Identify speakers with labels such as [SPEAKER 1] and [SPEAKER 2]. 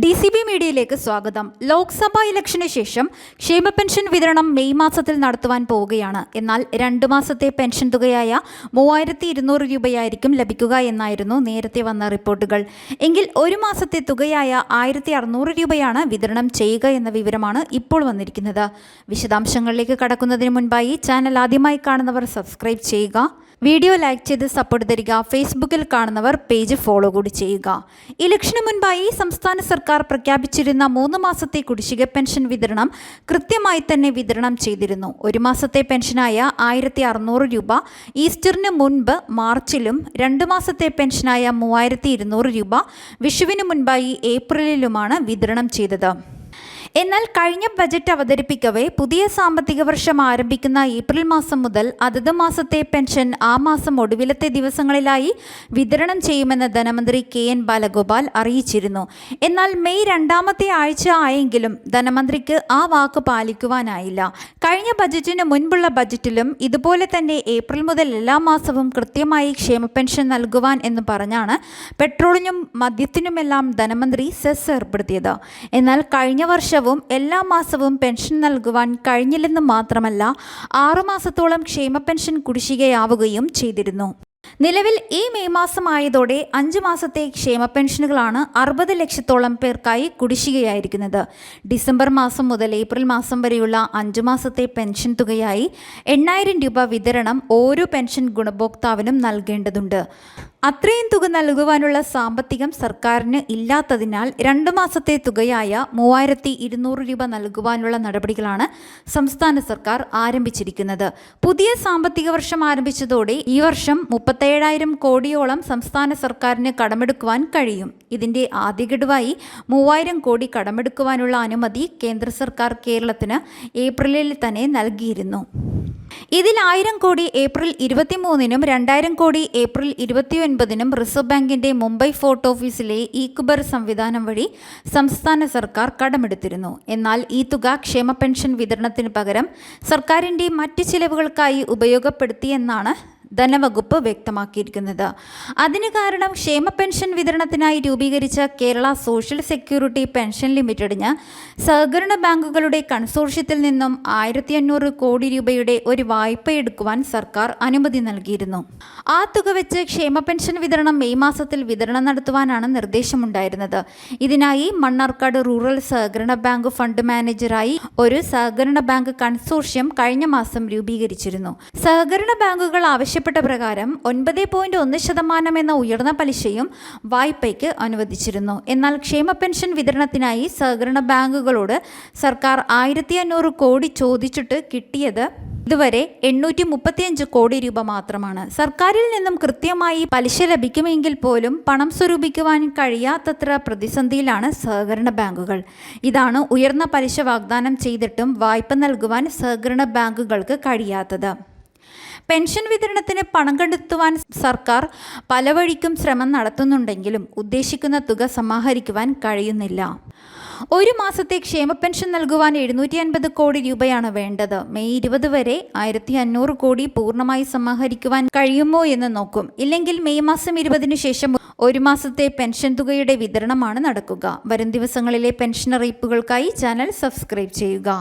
[SPEAKER 1] D C B മീഡിയയിലേക്ക് സ്വാഗതം. ലോക്സഭാ ഇലക്ഷന് ശേഷം ക്ഷേമ പെൻഷൻ വിതരണം മെയ് മാസത്തിൽ നടത്തുവാൻ പോവുകയാണ്. എന്നാൽ രണ്ട് മാസത്തെ പെൻഷൻ തുകയായ മൂവായിരത്തി ഇരുന്നൂറ് രൂപയായിരിക്കും ലഭിക്കുക എന്നായിരുന്നു നേരത്തെ വന്ന റിപ്പോർട്ടുകൾ. എങ്കിൽ ഒരു മാസത്തെ തുകയായ ആയിരത്തി അറുന്നൂറ് രൂപയാണ് വിതരണം ചെയ്യുക എന്ന വിവരമാണ് ഇപ്പോൾ വന്നിരിക്കുന്നത്. വിശദാംശങ്ങളിലേക്ക് കടക്കുന്നതിന് മുൻപായി ചാനൽ ആദ്യമായി കാണുന്നവർ സബ്സ്ക്രൈബ് ചെയ്യുക. വീഡിയോ ലൈക്ക് ചെയ്ത് സപ്പോർട്ട് തരിക. ഫേസ്ബുക്കിൽ കാണുന്നവർ പേജ് ഫോളോ കൂടി ചെയ്യുക. ഇലക്ഷന് മുൻപായി സംസ്ഥാന സർക്കാർ പ്രഖ്യാപിച്ചിരുന്ന മൂന്ന് മാസത്തെ കുടിശ്ശിക പെൻഷൻ വിതരണം കൃത്യമായി തന്നെ വിതരണം ചെയ്തിരുന്നു. ഒരു മാസത്തെ പെൻഷനായ ആയിരത്തി അറുന്നൂറ് രൂപ ഈസ്റ്ററിന് മുൻപ് മാർച്ചിലും രണ്ട് മാസത്തെ പെൻഷനായ മൂവായിരത്തി ഇരുന്നൂറ് രൂപ വിഷുവിന് മുൻപായി ഏപ്രിലിലുമാണ് വിതരണം ചെയ്തത്. എന്നാൽ കഴിഞ്ഞ ബജറ്റ് അവതരിപ്പിക്കവേ പുതിയ സാമ്പത്തിക വർഷം ആരംഭിക്കുന്ന ഏപ്രിൽ മാസം മുതൽ അതത് മാസത്തെ പെൻഷൻ ആ മാസം ഒടുവിലത്തെ ദിവസങ്ങളിലായി വിതരണം ചെയ്യുമെന്ന് ധനമന്ത്രി കെ എൻ ബാലഗോപാൽ അറിയിച്ചിരുന്നു. എന്നാൽ മെയ് രണ്ടാമത്തെ ആഴ്ച ആയെങ്കിലും ധനമന്ത്രിക്ക് ആ വാക്ക് പാലിക്കുവാനായില്ല. കഴിഞ്ഞ ബജറ്റിന് മുൻപുള്ള ബജറ്റിലും ഇതുപോലെ തന്നെ ഏപ്രിൽ മുതൽ എല്ലാ മാസവും കൃത്യമായി ക്ഷേമ പെൻഷൻ നൽകുവാൻ എന്ന് പറഞ്ഞാണ് പെട്രോളിനും മദ്യത്തിനുമെല്ലാം ധനമന്ത്രി സെസ് ഏർപ്പെടുത്തിയത്. എന്നാൽ കഴിഞ്ഞ വർഷം വർഷവും എല്ലാ മാസവും പെൻഷൻ നൽകുവാൻ കഴിഞ്ഞില്ലെന്ന് മാത്രമല്ല ആറുമാസത്തോളം ക്ഷേമ പെൻഷൻ കുടിശ്ശികയാവുകയും ചെയ്തിരുന്നു. നിലവിൽ ഈ മെയ് മാസമായതോടെ അഞ്ച് മാസത്തെ ക്ഷേമ പെൻഷനുകളാണ് അറുപത് ലക്ഷത്തോളം പേർക്കായി കുടിശ്ശികയായിരിക്കുന്നത്. ഡിസംബർ മാസം മുതൽ ഏപ്രിൽ മാസം വരെയുള്ള അഞ്ച് മാസത്തെ പെൻഷൻ തുകയായി എണ്ണായിരം രൂപ വിതരണം ഓരോ പെൻഷൻ ഗുണഭോക്താവിനും നൽകേണ്ടതുണ്ട്. അത്രയും തുക നൽകുവാനുള്ള സാമ്പത്തികം സർക്കാരിന് ഇല്ലാത്തതിനാൽ രണ്ട് മാസത്തെ തുകയായ മൂവായിരത്തി ഇരുന്നൂറ് രൂപ നൽകുവാനുള്ള നടപടികളാണ് സംസ്ഥാന സർക്കാർ ആരംഭിച്ചിരിക്കുന്നത്. പുതിയ സാമ്പത്തിക വർഷം ആരംഭിച്ചതോടെ ഈ വർഷം മുപ്പത്തേഴായിരം കോടിയോളം സംസ്ഥാന സർക്കാരിന് കടമെടുക്കുവാൻ കഴിയും. ഇതിന്റെ ആദ്യഗഡുവായി മൂവായിരം കോടി കടമെടുക്കുവാനുള്ള അനുമതി കേന്ദ്ര സർക്കാർ കേരളത്തിന് ഏപ്രിലിൽ തന്നെ നൽകിയിരുന്നു. ഇതിൽ ആയിരം കോടി ഏപ്രിൽ ഇരുപത്തിമൂന്നിനും രണ്ടായിരം കോടി ഏപ്രിൽ ഇരുപത്തിയൊൻപതിനും റിസർവ് ബാങ്കിന്റെ മുംബൈ ഫോർട്ട് ഓഫീസിലെ ഈക്കുബർ സംവിധാനം വഴി സംസ്ഥാന സർക്കാർ കടമെടുത്തിരുന്നു. എന്നാൽ ഈ തുക ക്ഷേമ പെൻഷൻ വിതരണത്തിന് പകരം സർക്കാരിന്റെ മറ്റ് ചിലവുകൾക്കായി ഉപയോഗപ്പെടുത്തിയെന്നാണ് ധനവകുപ്പ് വ്യക്തമാക്കിയിരിക്കുന്നത്. അതിന് കാരണം ക്ഷേമ പെൻഷൻ വിതരണത്തിനായി രൂപീകരിച്ച കേരള സോഷ്യൽ സെക്യൂരിറ്റി പെൻഷൻ ലിമിറ്റഡിന് സഹകരണ ബാങ്കുകളുടെ കൺസോർഷ്യത്തിൽ നിന്നും ആയിരത്തി അഞ്ഞൂറ് കോടി രൂപയുടെ ഒരു വായ്പ എടുക്കുവാൻ സർക്കാർ അനുമതി നൽകിയിരുന്നു. ആ തുക വെച്ച് ക്ഷേമ പെൻഷൻ വിതരണം മെയ് മാസത്തിൽ വിതരണം നടത്തുവാനാണ് നിർദ്ദേശമുണ്ടായിരുന്നത്. ഇതിനായി മണ്ണാർക്കാട് റൂറൽ സഹകരണ ബാങ്ക് ഫണ്ട് മാനേജറായി ഒരു സഹകരണ ബാങ്ക് കൺസോർഷ്യം കഴിഞ്ഞ മാസം രൂപീകരിച്ചിരുന്നു. സഹകരണ ബാങ്കുകൾ ആവശ്യം ആവശ്യപ്പെട്ട പ്രകാരം ഒൻപത് പോയിന്റ് ഒന്ന് ശതമാനം എന്ന ഉയർന്ന പലിശയും വായ്പയ്ക്ക് അനുവദിച്ചിരുന്നു. എന്നാൽ ക്ഷേമ പെൻഷൻ വിതരണത്തിനായി സഹകരണ ബാങ്കുകളോട് സർക്കാർ ആയിരത്തി അഞ്ഞൂറ് കോടി ചോദിച്ചിട്ട് കിട്ടിയത് ഇതുവരെ എണ്ണൂറ്റി മുപ്പത്തിയഞ്ച് കോടി രൂപ മാത്രമാണ്. സർക്കാരിൽ നിന്നും കൃത്യമായി പലിശ ലഭിക്കുമെങ്കിൽ പോലും പണം സ്വരൂപിക്കുവാൻ കഴിയാത്തത്ര പ്രതിസന്ധിയിലാണ് സഹകരണ ബാങ്കുകൾ. ഇതാണ് ഉയർന്ന പലിശ വാഗ്ദാനം ചെയ്തിട്ടും വായ്പ നൽകുവാൻ സഹകരണ ബാങ്കുകൾക്ക് കഴിയാത്തത്. പെൻഷൻ വിതരണത്തിന് പണം കണ്ടെത്തുവാൻ സർക്കാർ പല വഴിക്കും ശ്രമം നടത്തുന്നുണ്ടെങ്കിലും ഉദ്ദേശിക്കുന്ന തുക സമാഹരിക്കുവാൻ കഴിയുന്നില്ല. ഒരു മാസത്തെ ക്ഷേമ പെൻഷൻ നൽകുവാൻ എഴുന്നൂറ്റി അൻപത് കോടി രൂപയാണ് വേണ്ടത്. മെയ് ഇരുപത് വരെ ആയിരത്തി അഞ്ഞൂറ് കോടി പൂർണമായി സമാഹരിക്കുവാൻ കഴിയുമോ എന്ന് നോക്കും. ഇല്ലെങ്കിൽ മെയ് മാസം ഇരുപതിനു ശേഷം ഒരു മാസത്തെ പെൻഷൻ തുകയുടെ വിതരണമാണ് നടക്കുക. വരും ദിവസങ്ങളിലെ പെൻഷൻ അറിയിപ്പുകൾക്കായി ചാനൽ സബ്സ്ക്രൈബ് ചെയ്യുക.